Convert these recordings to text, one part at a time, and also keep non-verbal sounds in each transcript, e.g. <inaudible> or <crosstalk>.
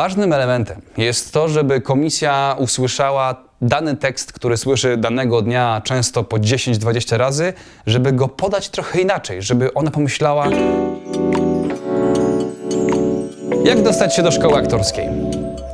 Ważnym elementem jest to, żeby komisja usłyszała dany tekst, który słyszy danego dnia często po 10-20 razy, żeby go podać trochę inaczej, żeby ona pomyślała, jak dostać się do szkoły aktorskiej?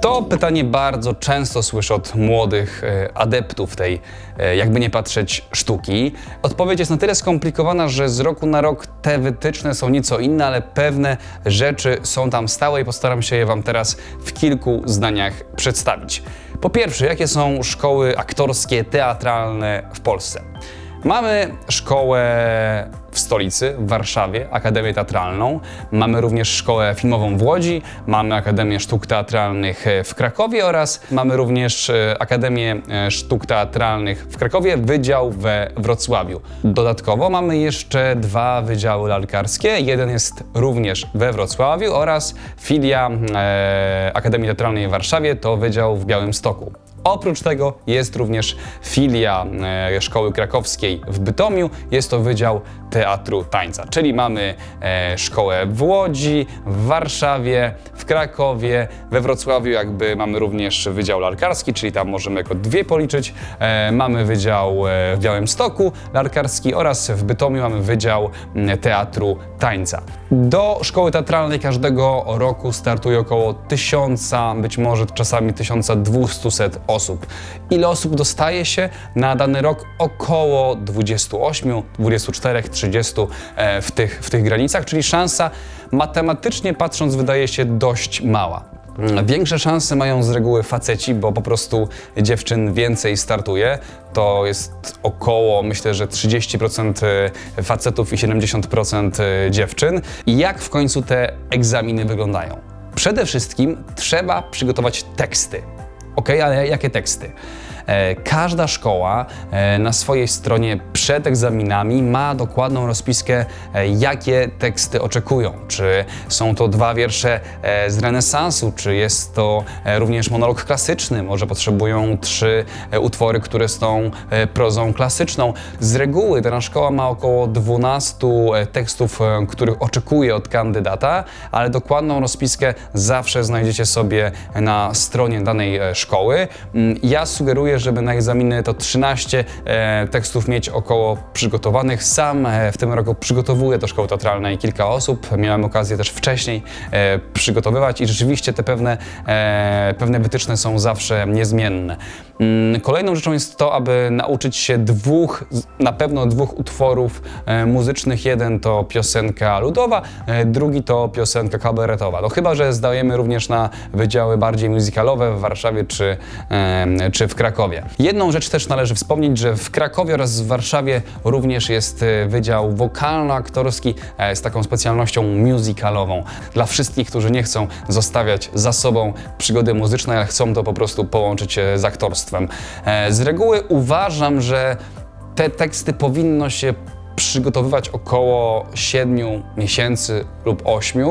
To pytanie bardzo często słyszę od młodych e, adeptów tej, e, jakby nie patrzeć, sztuki. Odpowiedź jest na tyle skomplikowana, że z roku na rok te wytyczne są nieco inne, ale pewne rzeczy są tam stałe i postaram się je Wam teraz w kilku zdaniach przedstawić. Po pierwsze, jakie są szkoły aktorskie, teatralne w Polsce? Mamy szkołę w stolicy, w Warszawie, Akademię Teatralną. Mamy również szkołę filmową w Łodzi, mamy Akademię Sztuk Teatralnych e, w Krakowie oraz mamy również e, Akademię e, Sztuk Teatralnych w Krakowie, wydział we Wrocławiu. Dodatkowo mamy jeszcze dwa wydziały lalkarskie. Jeden jest również we Wrocławiu oraz filia e, Akademii Teatralnej w Warszawie to wydział w Białymstoku. Oprócz tego jest również filia e, Szkoły Krakowskiej w Bytomiu, jest to Wydział Teatru Tańca, czyli mamy e, szkołę w Łodzi, w Warszawie, w Krakowie, we Wrocławiu jakby mamy również Wydział Larkarski, czyli tam możemy jako dwie policzyć. E, mamy Wydział w Białymstoku Larkarski oraz w Bytomiu mamy Wydział Teatru Tańca. Do szkoły teatralnej każdego roku startuje około 1000, być może czasami 1200 osób. Ile osób dostaje się na dany rok? Około 28, 24, 30 e, w tych, w tych granicach, czyli szansa matematycznie patrząc wydaje się dość mała. Mm, Większe szanse mają z reguły faceci, bo po prostu dziewczyn więcej startuje. To jest około, myślę, że 30% facetów i 70% dziewczyn. I jak w końcu te egzaminy wyglądają? Przede wszystkim trzeba przygotować teksty. Ok, ale jakie teksty? E, Każda szkoła e, na swojej stronie przed egzaminami ma dokładną rozpiskę, e, jakie teksty oczekują. Czy są to dwa wiersze z renesansu, czy jest to również monolog klasyczny, może potrzebują trzy utwory, które są prozą klasyczną. Z reguły dana szkoła ma około 12 e, tekstów, których oczekuje od kandydata, ale dokładną rozpiskę zawsze znajdziecie sobie na stronie danej e, szkoły. Mm, Ja sugeruję, żeby na egzaminy to 13 e, tekstów mieć około przygotowanych. Sam e, w tym roku przygotowuję do szkoły teatralnej kilka osób. Miałem okazję też wcześniej e, przygotowywać i rzeczywiście te pewne, pewne wytyczne są zawsze niezmienne. Mm, Kolejną rzeczą jest to, aby nauczyć się dwóch, na pewno dwóch utworów e, muzycznych. Jeden to piosenka ludowa, e, drugi to piosenka kabaretowa. No chyba, że zdajemy również na wydziały bardziej musicalowe w Warszawie czy, e, czy w Krakowie. Jedną rzecz też należy wspomnieć, że w Krakowie oraz w Warszawie również jest wydział wokalno-aktorski z taką specjalnością musicalową. Dla wszystkich, którzy nie chcą zostawiać za sobą przygody muzycznej, ale chcą to po prostu połączyć z aktorstwem. E, Z reguły uważam, że te teksty powinno się przygotowywać około 7 miesięcy lub 8.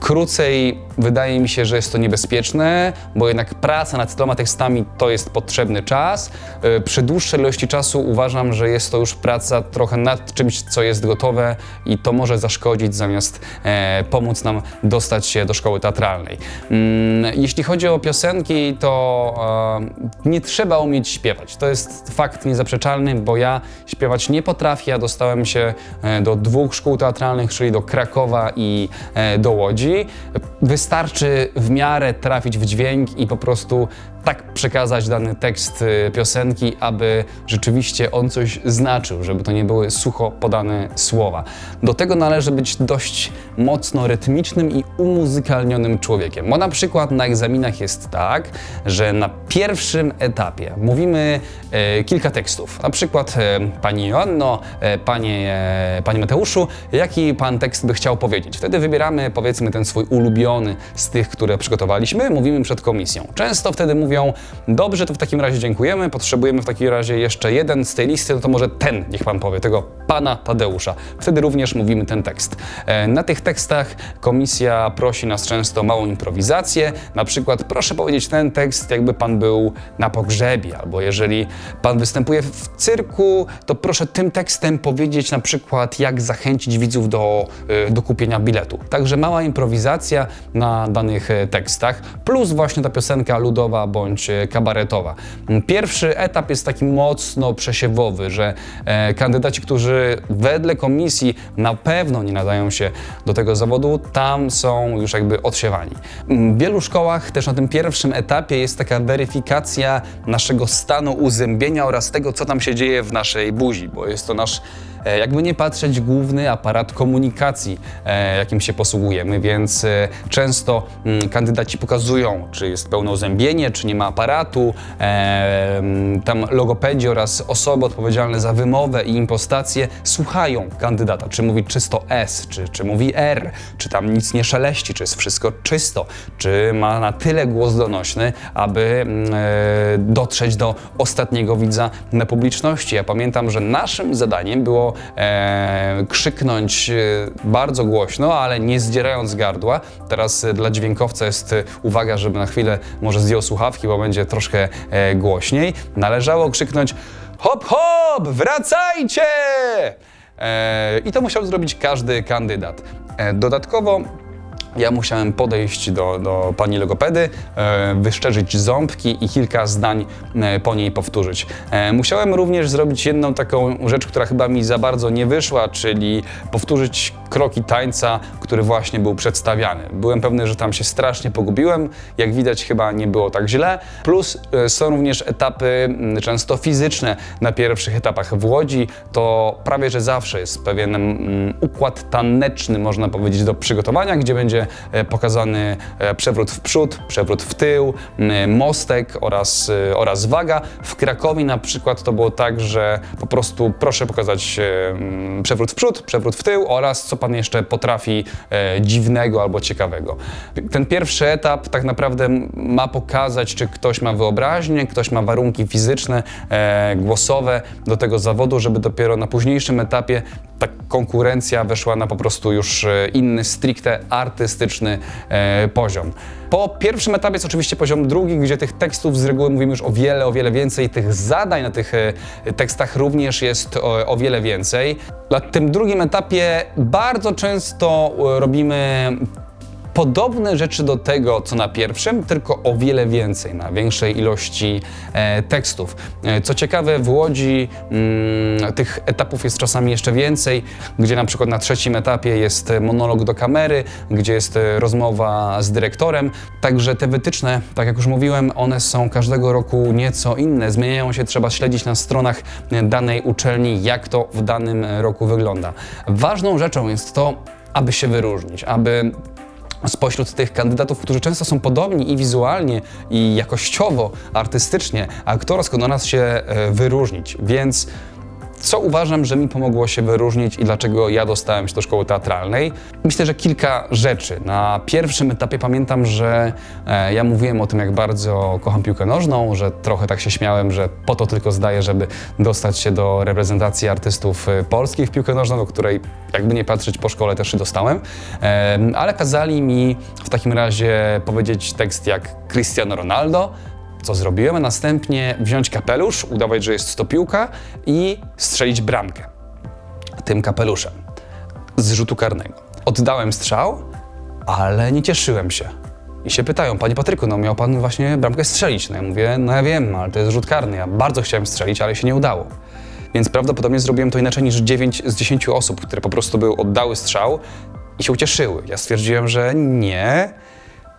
Krócej wydaje mi się, że jest to niebezpieczne, bo jednak praca nad tyloma tekstami to jest potrzebny czas. Y, Przy dłuższej ilości czasu uważam, że jest to już praca trochę nad czymś, co jest gotowe i to może zaszkodzić zamiast e, pomóc nam dostać się do szkoły teatralnej. Mm, Jeśli chodzi o piosenki, to e, nie trzeba umieć śpiewać. To jest fakt niezaprzeczalny, bo ja śpiewać nie potrafię. Ja dostałem się e, do dwóch szkół teatralnych, czyli do Krakowa i e, do Łodzi. Wystarczy w miarę trafić w dźwięk i po prostu tak przekazać dany tekst y, piosenki, aby rzeczywiście on coś znaczył, żeby to nie były sucho podane słowa. Do tego należy być dość mocno rytmicznym i umuzykalnionym człowiekiem. Bo na przykład na egzaminach jest tak, że na pierwszym etapie mówimy e, kilka tekstów. Na przykład e, Pani Joanno, e, panie, e, Panie Mateuszu, jaki Pan tekst by chciał powiedzieć? Wtedy wybieramy powiedzmy ten swój ulubiony z tych, które przygotowaliśmy, mówimy przed komisją. Często wtedy mówią, dobrze, to w takim razie dziękujemy, potrzebujemy w takim razie jeszcze jeden z tej listy, no to może ten niech Pan powie, tego pana Tadeusza. Wtedy również mówimy ten tekst. E, Na tych tekstach komisja prosi nas często o małą improwizację. Na przykład proszę powiedzieć ten tekst, jakby pan był na pogrzebie, albo jeżeli pan występuje w cyrku, to proszę tym tekstem powiedzieć na przykład, jak zachęcić widzów do, e, do kupienia biletu. Także mała improwizacja na danych e, tekstach, plus właśnie ta piosenka ludowa bądź kabaretowa. Pierwszy etap jest taki mocno przesiewowy, że kandydaci, którzy wedle komisji na pewno nie nadają się do tego zawodu, tam są już jakby odsiewani. W wielu szkołach też na tym pierwszym etapie jest taka weryfikacja naszego stanu uzębienia oraz tego, co tam się dzieje w naszej buzi, bo jest to nasz jakby nie patrzeć, główny aparat komunikacji, e, jakim się posługujemy, więc e, często mm, kandydaci pokazują, czy jest pełne uzębienie, czy nie ma aparatu. E, mm, Tam logopedzi oraz osoby odpowiedzialne za wymowę i impostację słuchają kandydata, czy mówi czysto S, czy, czy mówi R, czy tam nic nie szeleści, czy jest wszystko czysto, czy ma na tyle głos donośny, aby mm, e, dotrzeć do ostatniego widza na publiczności. Ja pamiętam, że naszym zadaniem było e, krzyknąć e, bardzo głośno, ale nie zdzierając gardła. Teraz e, dla dźwiękowca jest e, uwaga, żeby na chwilę może zdjął słuchawki, bo będzie troszkę e, głośniej. Należało krzyknąć hop hop, wracajcie! E, I to musiał zrobić każdy kandydat. E, dodatkowo ja musiałem podejść do, do pani logopedy, e, wyszczerzyć ząbki i kilka zdań e, po niej powtórzyć. E, musiałem również zrobić jedną taką rzecz, która chyba mi za bardzo nie wyszła, czyli powtórzyć kroki tańca, który właśnie był przedstawiany. Byłem pewny, że tam się strasznie pogubiłem. Jak widać, chyba nie było tak źle. Plus e, są również etapy m, często fizyczne na pierwszych etapach w Łodzi. To prawie że zawsze jest pewien mm, układ taneczny, można powiedzieć, do przygotowania, gdzie będzie pokazany e, przewrót w przód, przewrót w tył, mostek oraz, e, oraz waga. W Krakowie na przykład to było tak, że po prostu proszę pokazać e, przewrót w przód, przewrót w tył oraz co pan jeszcze potrafi e, dziwnego albo ciekawego. Ten pierwszy etap tak naprawdę ma pokazać, czy ktoś ma wyobraźnię, ktoś ma warunki fizyczne, e, głosowe do tego zawodu, żeby dopiero na późniejszym etapie ta konkurencja weszła na po prostu już e, inny, stricte artystyczny e, poziom. Po pierwszym etapie jest oczywiście poziom drugi, gdzie tych tekstów z reguły mówimy już o wiele, o wiele więcej. Tych zadań na tych e, tekstach również jest o, o wiele więcej. Na tym drugim etapie bardzo często e, robimy podobne rzeczy do tego, co na pierwszym, tylko o wiele więcej, na większej ilości e, tekstów. E, co ciekawe, w Łodzi mm, tych etapów jest czasami jeszcze więcej, gdzie na przykład na trzecim etapie jest e, monolog do kamery, gdzie jest e, rozmowa z dyrektorem. Także te wytyczne, tak jak już mówiłem, one są każdego roku nieco inne, zmieniają się, trzeba śledzić na stronach e, danej uczelni, jak to w danym roku wygląda. Ważną rzeczą jest to, aby się wyróżnić, aby spośród tych kandydatów, którzy często są podobni i wizualnie, i jakościowo, artystycznie, aktorsko do nas się e, wyróżnić. Więc co uważam, że mi pomogło się wyróżnić i dlaczego ja dostałem się do szkoły teatralnej? Myślę, że kilka rzeczy. Na pierwszym etapie pamiętam, że e, ja mówiłem o tym, jak bardzo kocham piłkę nożną, że trochę tak się śmiałem, że po to tylko zdaję, żeby dostać się do reprezentacji artystów e, polskich w piłkę nożną, do której jakby nie patrzeć po szkole też się dostałem. Ale kazali mi w takim razie powiedzieć tekst jak Cristiano Ronaldo, co zrobiłem, a następnie wziąć kapelusz, udawać, że jest to piłka i strzelić bramkę tym kapeluszem z rzutu karnego. Oddałem strzał, ale nie cieszyłem się. I się pytają, panie Patryku, no miał pan właśnie bramkę strzelić. No ja mówię, no ja wiem, ale to jest rzut karny. Ja bardzo chciałem strzelić, ale się nie udało. Więc prawdopodobnie zrobiłem to inaczej niż 9 z 10 osób, które po prostu były, oddały strzał i się ucieszyły. Ja stwierdziłem, że nie,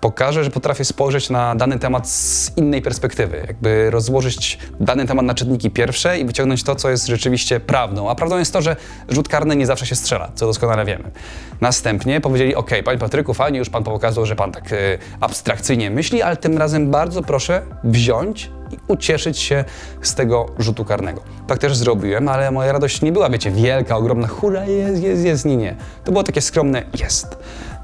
pokażę, że potrafię spojrzeć na dany temat z innej perspektywy, jakby rozłożyć dany temat na czynniki pierwsze i wyciągnąć to, co jest rzeczywiście prawdą. A prawdą jest to, że rzut karny nie zawsze się strzela, co doskonale wiemy. Następnie powiedzieli, ok, panie Patryku, fajnie, już pan pokazał, że pan tak e, abstrakcyjnie myśli, ale tym razem bardzo proszę wziąć i ucieszyć się z tego rzutu karnego. Tak też zrobiłem, ale moja radość nie była, wiecie, wielka, ogromna, hura, jest, jest, jest, nie, nie. To było takie skromne, jest.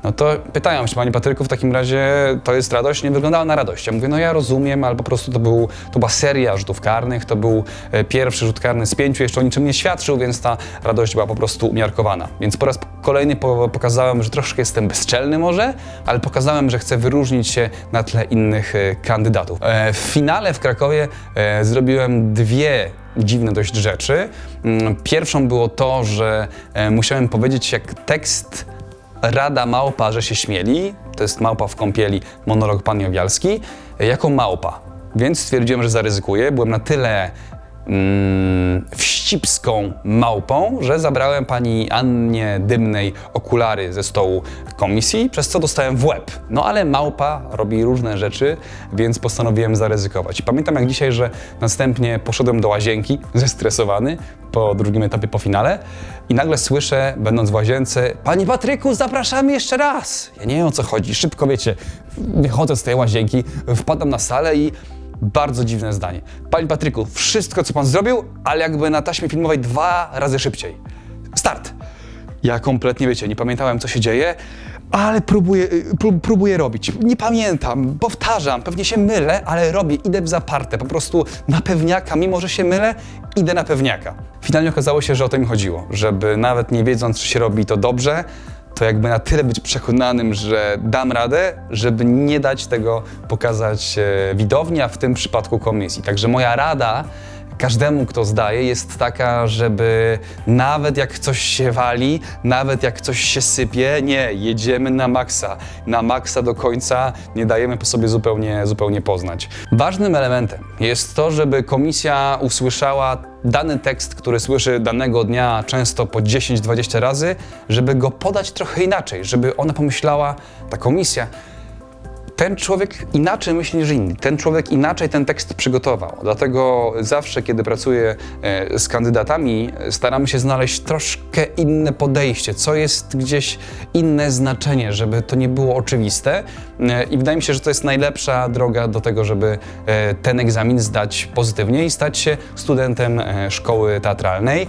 No to pytają się, Panie Patryku, w takim razie to jest radość? Nie wyglądała na radość. Ja mówię, no ja rozumiem, ale po prostu to, był, to była seria rzutów karnych, to był e, pierwszy rzut karny z pięciu, jeszcze o niczym nie świadczył, więc ta radość była po prostu umiarkowana. Więc po raz kolejny po, pokazałem, że troszkę jestem bezczelny może, ale pokazałem, że chcę wyróżnić się na tle innych e, kandydatów. E, w finale w Krakowie zrobiłem dwie dziwne dość rzeczy. Mm, Pierwszą było to, że musiałem powiedzieć, jak tekst Rada Małpa, że się śmieli, to jest Małpa w kąpieli, monolog pan Jowialski, jako małpa. Więc stwierdziłem, że zaryzykuję. Byłem na tyle mm, wścibską małpą, że zabrałem pani Annie Dymnej okulary ze stołu komisji, przez co dostałem w łeb. No ale małpa robi różne rzeczy, więc postanowiłem zaryzykować. Pamiętam jak dzisiaj, że następnie poszedłem do łazienki, <laughs> zestresowany, po drugim etapie, po finale i nagle słyszę, będąc w łazience, Panie Patryku, zapraszamy jeszcze raz! Ja nie wiem o co chodzi, szybko wiecie, wychodzę z tej łazienki, wpadam na salę i bardzo dziwne zdanie. Panie Patryku, wszystko co pan zrobił, ale jakby na taśmie filmowej dwa razy szybciej. Start! Ja kompletnie, wiecie, nie pamiętałem, co się dzieje, ale próbuję, y, prób, próbuję robić. Nie pamiętam, powtarzam, pewnie się mylę, ale robię, idę w zaparte, po prostu na pewniaka, mimo że się mylę, idę na pewniaka. Finalnie okazało się, że o to mi chodziło, żeby nawet nie wiedząc, czy się robi to dobrze, to jakby na tyle być przekonanym, że dam radę, żeby nie dać tego pokazać e, widowni, a w tym przypadku komisji. Także moja rada każdemu, kto zdaje, jest taka, żeby nawet jak coś się wali, nawet jak coś się sypie, nie, jedziemy na maksa. Na maksa do końca, nie dajemy po sobie zupełnie, zupełnie poznać. Ważnym elementem jest to, żeby komisja usłyszała dany tekst, który słyszy danego dnia często po 10-20 razy, żeby go podać trochę inaczej, żeby ona pomyślała, ta komisja, ten człowiek inaczej myśli niż inni. Ten człowiek inaczej ten tekst przygotował. Dlatego zawsze, kiedy pracuję e, z kandydatami, staramy się znaleźć troszkę inne podejście, co jest gdzieś inne znaczenie, żeby to nie było oczywiste. E, I wydaje mi się, że to jest najlepsza droga do tego, żeby e, ten egzamin zdać pozytywnie i stać się studentem szkoły teatralnej.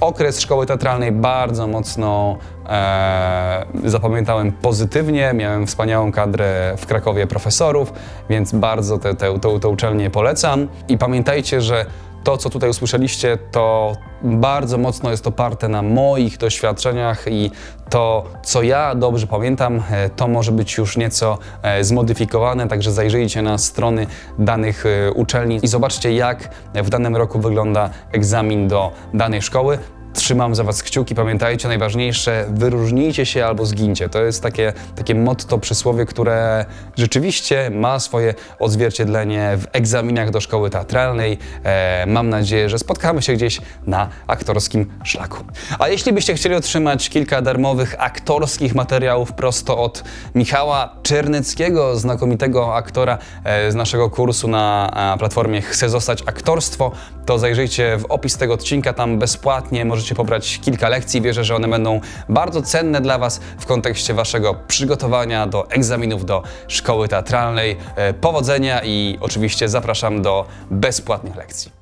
Okres szkoły teatralnej bardzo mocno e, zapamiętałem pozytywnie. Miałem wspaniałą kadrę w Krakowie profesorów, więc bardzo tę uczelnię polecam. I pamiętajcie, że to, co tutaj usłyszeliście, to bardzo mocno jest oparte na moich doświadczeniach i to, co ja dobrze pamiętam, e, to może być już nieco e, zmodyfikowane, także zajrzyjcie na strony danych e, uczelni i zobaczcie, jak w danym roku wygląda egzamin do danej szkoły. Trzymam za Was kciuki, pamiętajcie, najważniejsze, wyróżnijcie się albo zgincie. To jest takie, takie motto, przysłowie, które rzeczywiście ma swoje odzwierciedlenie w egzaminach do szkoły teatralnej. E, mam nadzieję, że spotkamy się gdzieś na aktorskim szlaku. A jeśli byście chcieli otrzymać kilka darmowych aktorskich materiałów prosto od Michała Czernyckiego, znakomitego aktora e, z naszego kursu na e, platformie Chcę zostać aktorstwo, to zajrzyjcie w opis tego odcinka, tam bezpłatnie możecie pobrać kilka lekcji. Wierzę, że one będą bardzo cenne dla Was w kontekście Waszego przygotowania do egzaminów do szkoły teatralnej. E, Powodzenia i oczywiście zapraszam do bezpłatnych lekcji.